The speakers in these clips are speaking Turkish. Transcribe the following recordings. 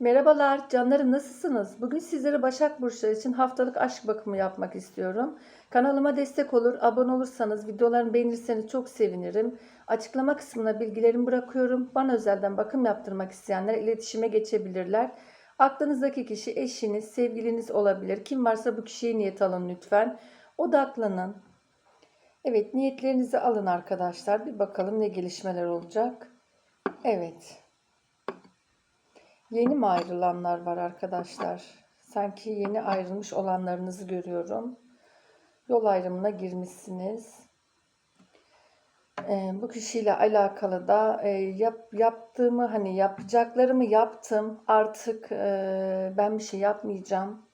Merhabalar canlarım nasılsınız? Bugün sizlere Başak Burçları için haftalık aşk bakımı yapmak istiyorum. Kanalıma destek olur, abone olursanız, videolarımı beğenirseniz çok sevinirim. Açıklama kısmına bilgilerimi bırakıyorum. Bana özelden bakım yaptırmak isteyenler iletişime geçebilirler. Aklınızdaki kişi eşiniz, sevgiliniz olabilir. Kim varsa bu kişiye niyet alın lütfen. Odaklanın. Evet niyetlerinizi alın arkadaşlar. Bir bakalım ne gelişmeler olacak. Evet. Yeni mi ayrılanlar var arkadaşlar? Sanki yeni ayrılmış olanlarınızı görüyorum. Yol ayrımına girmişsiniz. Ee, bu kişiyle alakalı da e, yap, yaptığımı hani yapacaklarımı yaptım. Artık e, ben bir şey yapmayacağım.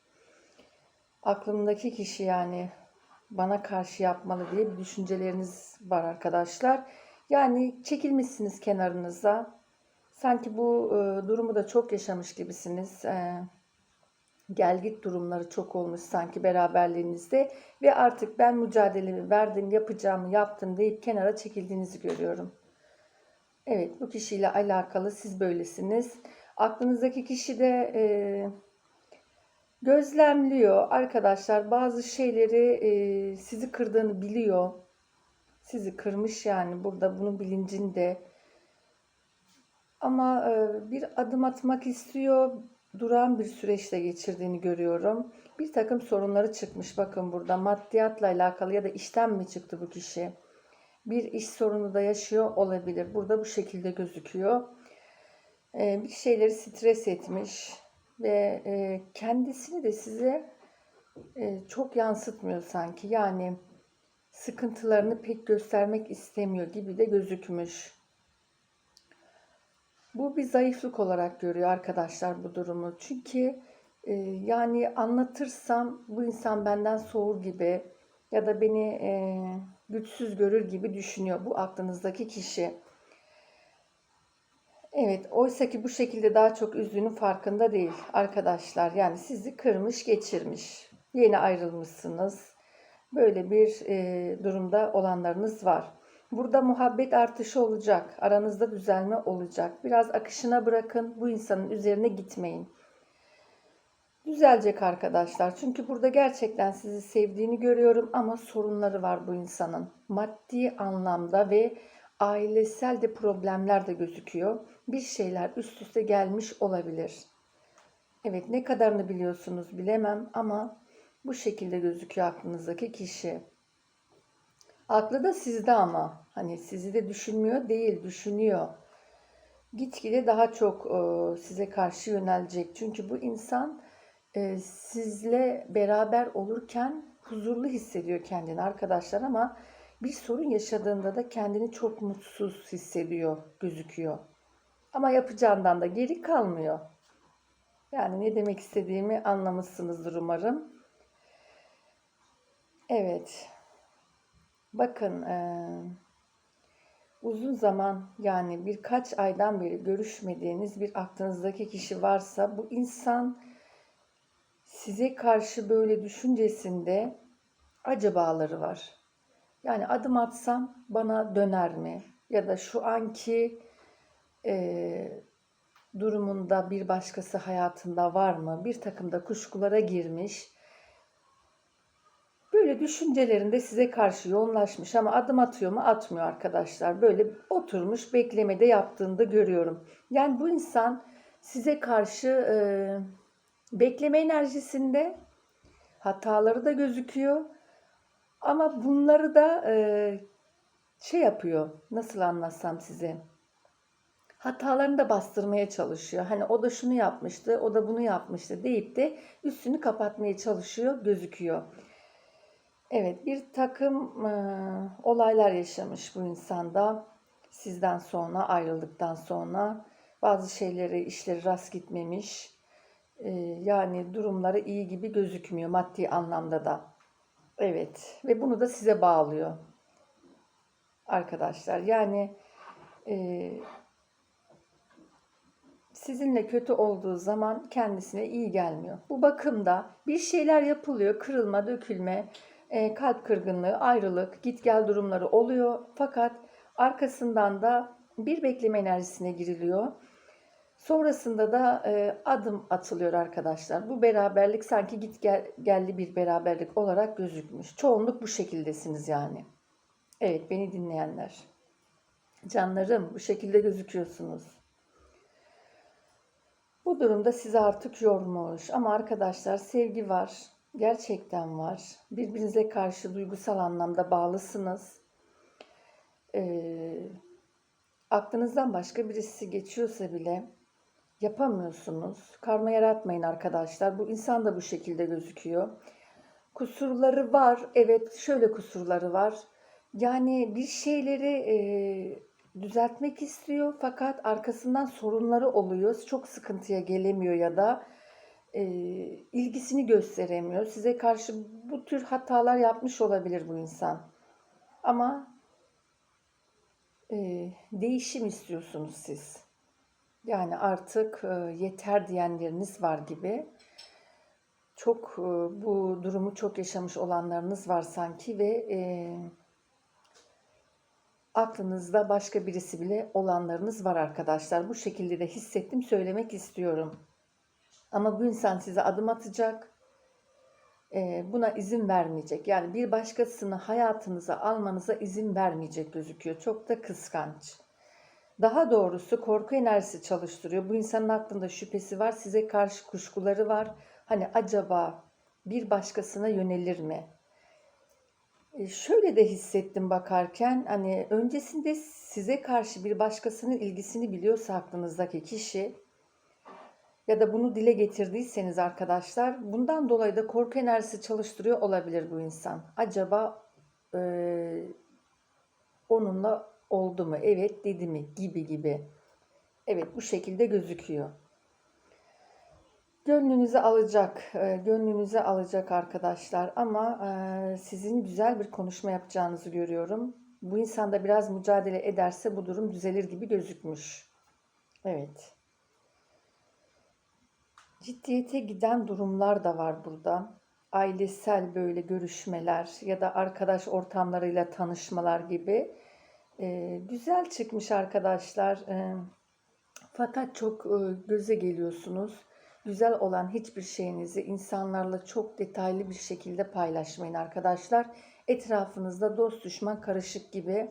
Aklımdaki kişi yani bana karşı yapmalı diye bir düşünceleriniz var arkadaşlar. Yani çekilmişsiniz kenarınıza. Sanki bu e, durumu da çok yaşamış gibisiniz. E, gel git durumları çok olmuş sanki beraberliğinizde ve artık ben mücadelemi verdim, yapacağımı yaptım deyip kenara çekildiğinizi görüyorum. Evet, bu kişiyle alakalı siz böylesiniz. Aklınızdaki kişi de e, gözlemliyor arkadaşlar. Bazı şeyleri e, sizi kırdığını biliyor. Sizi kırmış yani burada bunun bilincinde. Ama e, bir adım atmak istiyor. Duran bir süreçte geçirdiğini görüyorum. Bir takım sorunları çıkmış. Bakın burada maddiyatla alakalı ya da işten mi çıktı bu kişi? Bir iş sorunu da yaşıyor olabilir. Burada bu şekilde gözüküyor. E, bir şeyleri stres etmiş ve e, kendisini de size çok yansıtmıyor sanki. Yani sıkıntılarını pek göstermek istemiyor gibi de gözükmüş. Bu bir zayıflık olarak görüyor arkadaşlar bu durumu. Çünkü e, yani anlatırsam bu insan benden soğur gibi ya da beni e, güçsüz görür gibi düşünüyor bu aklınızdaki kişi. Evet, oysa ki bu şekilde daha çok üzdüğünün farkında değil arkadaşlar. Yani sizi kırmış, geçirmiş. Yeni ayrılmışsınız. Böyle bir e, durumda olanlarınız var. Burada muhabbet artışı olacak. Aranızda düzelme olacak. Biraz akışına bırakın. Bu insanın üzerine gitmeyin. Düzelecek arkadaşlar. Çünkü burada gerçekten sizi sevdiğini görüyorum ama sorunları var bu insanın. Maddi anlamda ve ailesel de problemler de gözüküyor. Bir şeyler üst üste gelmiş olabilir. Evet ne kadarını biliyorsunuz bilemem ama bu şekilde gözüküyor aklınızdaki kişi. Aklı da sizde ama hani sizi de düşünmüyor değil düşünüyor. Gitgide daha çok e, size karşı yönelecek. Çünkü bu insan e, sizle beraber olurken huzurlu hissediyor kendini arkadaşlar ama bir sorun yaşadığında da kendini çok mutsuz hissediyor, gözüküyor. Ama yapacağından da geri kalmıyor. Yani ne demek istediğimi anlamışsınızdır umarım. Evet. Bakın e, uzun zaman yani birkaç aydan beri görüşmediğiniz bir aklınızdaki kişi varsa bu insan size karşı böyle düşüncesinde acabaları var. Yani adım atsam bana döner mi? Ya da şu anki e, durumunda bir başkası hayatında var mı? Bir takım da kuşkulara girmiş Böyle düşüncelerinde size karşı yoğunlaşmış ama adım atıyor mu atmıyor arkadaşlar. Böyle oturmuş beklemede yaptığını da görüyorum. Yani bu insan size karşı e, bekleme enerjisinde hataları da gözüküyor. Ama bunları da e, şey yapıyor. Nasıl anlatsam size? Hatalarını da bastırmaya çalışıyor. Hani o da şunu yapmıştı, o da bunu yapmıştı deyip de üstünü kapatmaya çalışıyor, gözüküyor. Evet, bir takım e, olaylar yaşamış bu insanda. Sizden sonra, ayrıldıktan sonra bazı şeyleri, işleri rast gitmemiş. E, yani durumları iyi gibi gözükmüyor maddi anlamda da. Evet, ve bunu da size bağlıyor. Arkadaşlar, yani e, sizinle kötü olduğu zaman kendisine iyi gelmiyor. Bu bakımda bir şeyler yapılıyor, kırılma, dökülme, e, kalp kırgınlığı, ayrılık, git gel durumları oluyor. Fakat arkasından da bir bekleme enerjisine giriliyor. Sonrasında da e, adım atılıyor arkadaşlar. Bu beraberlik sanki git gel, gelli bir beraberlik olarak gözükmüş. Çoğunluk bu şekildesiniz yani. Evet beni dinleyenler. Canlarım bu şekilde gözüküyorsunuz. Bu durumda sizi artık yormuş. Ama arkadaşlar sevgi var. Gerçekten var. Birbirinize karşı duygusal anlamda bağlısınız. Ee, aklınızdan başka birisi geçiyorsa bile yapamıyorsunuz. Karma yaratmayın arkadaşlar. Bu insan da bu şekilde gözüküyor. Kusurları var. Evet şöyle kusurları var. Yani bir şeyleri e, düzeltmek istiyor fakat arkasından sorunları oluyor. Çok sıkıntıya gelemiyor ya da e, ilgisini gösteremiyor. Size karşı bu tür hatalar yapmış olabilir bu insan. Ama e, değişim istiyorsunuz siz. Yani artık e, yeter diyenleriniz var gibi. Çok e, bu durumu çok yaşamış olanlarınız var sanki ve e, aklınızda başka birisi bile olanlarınız var arkadaşlar. Bu şekilde de hissettim söylemek istiyorum. Ama bu insan size adım atacak. e, Buna izin vermeyecek. Yani bir başkasını hayatınıza almanıza izin vermeyecek gözüküyor. Çok da kıskanç. Daha doğrusu korku enerjisi çalıştırıyor. Bu insanın aklında şüphesi var. Size karşı kuşkuları var. Hani acaba bir başkasına yönelir mi? E, Şöyle de hissettim bakarken hani öncesinde size karşı bir başkasının ilgisini biliyorsa aklınızdaki kişi ya da bunu dile getirdiyseniz arkadaşlar bundan dolayı da korku enerjisi çalıştırıyor olabilir bu insan. Acaba e, onunla oldu mu? Evet dedi mi? Gibi gibi. Evet bu şekilde gözüküyor. Gönlünüzü alacak, e, gönlünüzü alacak arkadaşlar ama e, sizin güzel bir konuşma yapacağınızı görüyorum. Bu insan da biraz mücadele ederse bu durum düzelir gibi gözükmüş. Evet. Ciddiyete giden durumlar da var burada. Ailesel böyle görüşmeler ya da arkadaş ortamlarıyla tanışmalar gibi. E, güzel çıkmış arkadaşlar. E, fakat çok e, göze geliyorsunuz. Güzel olan hiçbir şeyinizi insanlarla çok detaylı bir şekilde paylaşmayın arkadaşlar. Etrafınızda dost düşman karışık gibi.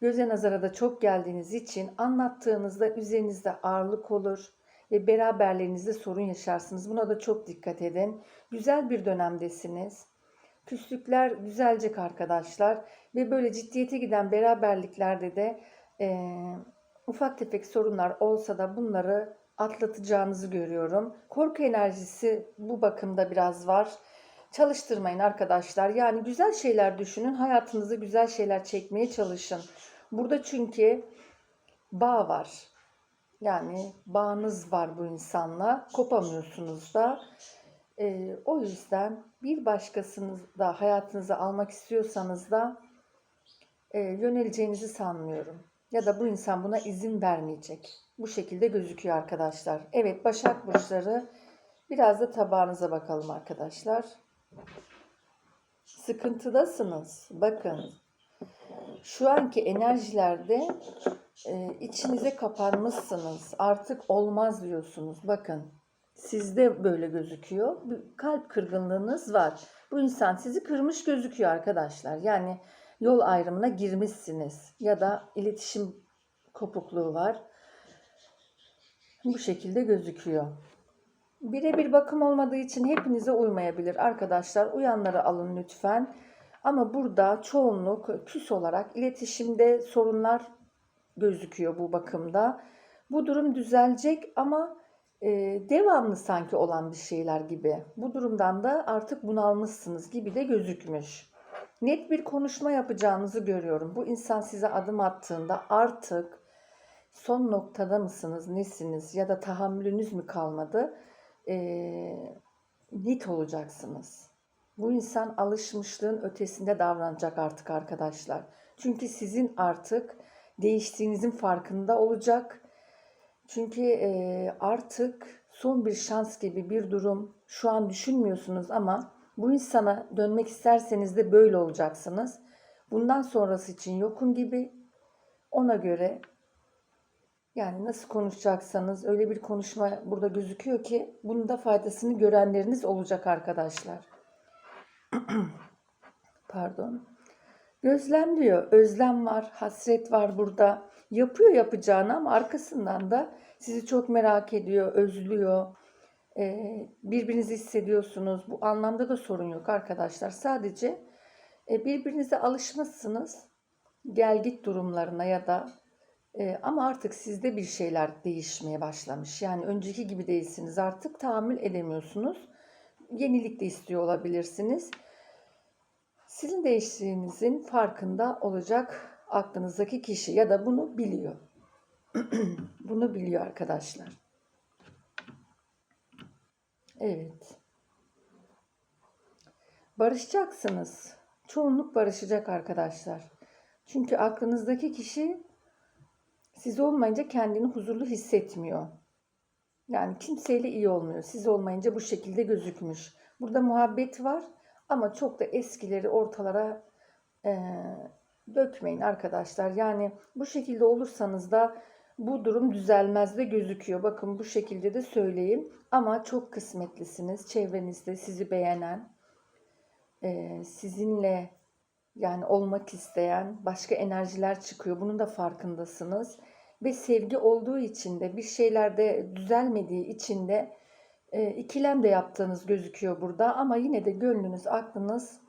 Göze nazara da çok geldiğiniz için anlattığınızda üzerinizde ağırlık olur ve beraberliğinizde sorun yaşarsınız. Buna da çok dikkat edin. Güzel bir dönemdesiniz. Küslükler düzelecek arkadaşlar ve böyle ciddiyete giden beraberliklerde de eee, ufak tefek sorunlar olsa da bunları atlatacağınızı görüyorum. Korku enerjisi bu bakımda biraz var. Çalıştırmayın arkadaşlar. Yani güzel şeyler düşünün. Hayatınıza güzel şeyler çekmeye çalışın. Burada çünkü bağ var. Yani bağınız var bu insanla. Kopamıyorsunuz da. Ee, o yüzden bir başkasını da hayatınıza almak istiyorsanız da e, yöneleceğinizi sanmıyorum. Ya da bu insan buna izin vermeyecek. Bu şekilde gözüküyor arkadaşlar. Evet Başak Burçları biraz da tabağınıza bakalım arkadaşlar. Sıkıntıdasınız. Bakın şu anki enerjilerde e, içinize kapanmışsınız. Artık olmaz diyorsunuz. Bakın sizde böyle gözüküyor. Bir kalp kırgınlığınız var. Bu insan sizi kırmış gözüküyor arkadaşlar. Yani yol ayrımına girmişsiniz ya da iletişim kopukluğu var. Bu şekilde gözüküyor. Birebir bakım olmadığı için hepinize uymayabilir arkadaşlar. Uyanları alın lütfen. Ama burada çoğunluk küs olarak iletişimde sorunlar gözüküyor bu bakımda. Bu durum düzelecek ama e, devamlı sanki olan bir şeyler gibi. Bu durumdan da artık bunalmışsınız gibi de gözükmüş. Net bir konuşma yapacağınızı görüyorum. Bu insan size adım attığında artık son noktada mısınız, nesiniz ya da tahammülünüz mü kalmadı? E, net olacaksınız. Bu insan alışmışlığın ötesinde davranacak artık arkadaşlar. Çünkü sizin artık değiştiğinizin farkında olacak. Çünkü e, artık son bir şans gibi bir durum şu an düşünmüyorsunuz ama bu insana dönmek isterseniz de böyle olacaksınız. Bundan sonrası için yokum gibi ona göre Yani nasıl konuşacaksanız öyle bir konuşma burada gözüküyor ki bunun da faydasını görenleriniz olacak arkadaşlar. Pardon. Gözlemliyor. Özlem var, hasret var burada. Yapıyor yapacağını ama arkasından da sizi çok merak ediyor, özlüyor. Ee, birbirinizi hissediyorsunuz. Bu anlamda da sorun yok arkadaşlar. Sadece e, birbirinize alışmışsınız. Gel git durumlarına ya da e, ama artık sizde bir şeyler değişmeye başlamış. Yani önceki gibi değilsiniz. Artık tahammül edemiyorsunuz. Yenilik de istiyor olabilirsiniz. Sizin değiştiğinizin farkında olacak aklınızdaki kişi ya da bunu biliyor. bunu biliyor arkadaşlar. Evet. Barışacaksınız. Çoğunluk barışacak arkadaşlar. Çünkü aklınızdaki kişi siz olmayınca kendini huzurlu hissetmiyor. Yani kimseyle iyi olmuyor. Siz olmayınca bu şekilde gözükmüş. Burada muhabbet var ama çok da eskileri ortalara e, dökmeyin arkadaşlar. Yani bu şekilde olursanız da bu durum düzelmez de gözüküyor. Bakın bu şekilde de söyleyeyim. Ama çok kısmetlisiniz. Çevrenizde sizi beğenen, e, sizinle yani olmak isteyen başka enerjiler çıkıyor. Bunun da farkındasınız. Ve sevgi olduğu için de bir şeylerde düzelmediği için de e, ikilem de yaptığınız gözüküyor burada. Ama yine de gönlünüz, aklınız,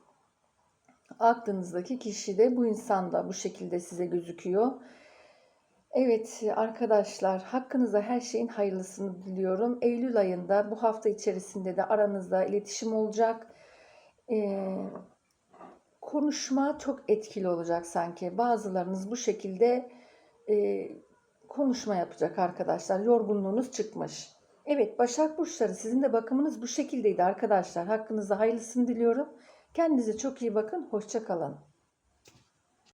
aklınızdaki kişi de bu insan da bu şekilde size gözüküyor. Evet arkadaşlar hakkınızda her şeyin hayırlısını diliyorum. Eylül ayında bu hafta içerisinde de aranızda iletişim olacak. Ee, konuşma çok etkili olacak sanki. Bazılarınız bu şekilde e, konuşma yapacak arkadaşlar. Yorgunluğunuz çıkmış. Evet Başak Burçları sizin de bakımınız bu şekildeydi arkadaşlar. Hakkınızda hayırlısını diliyorum. Kendinize çok iyi bakın. Hoşça kalın.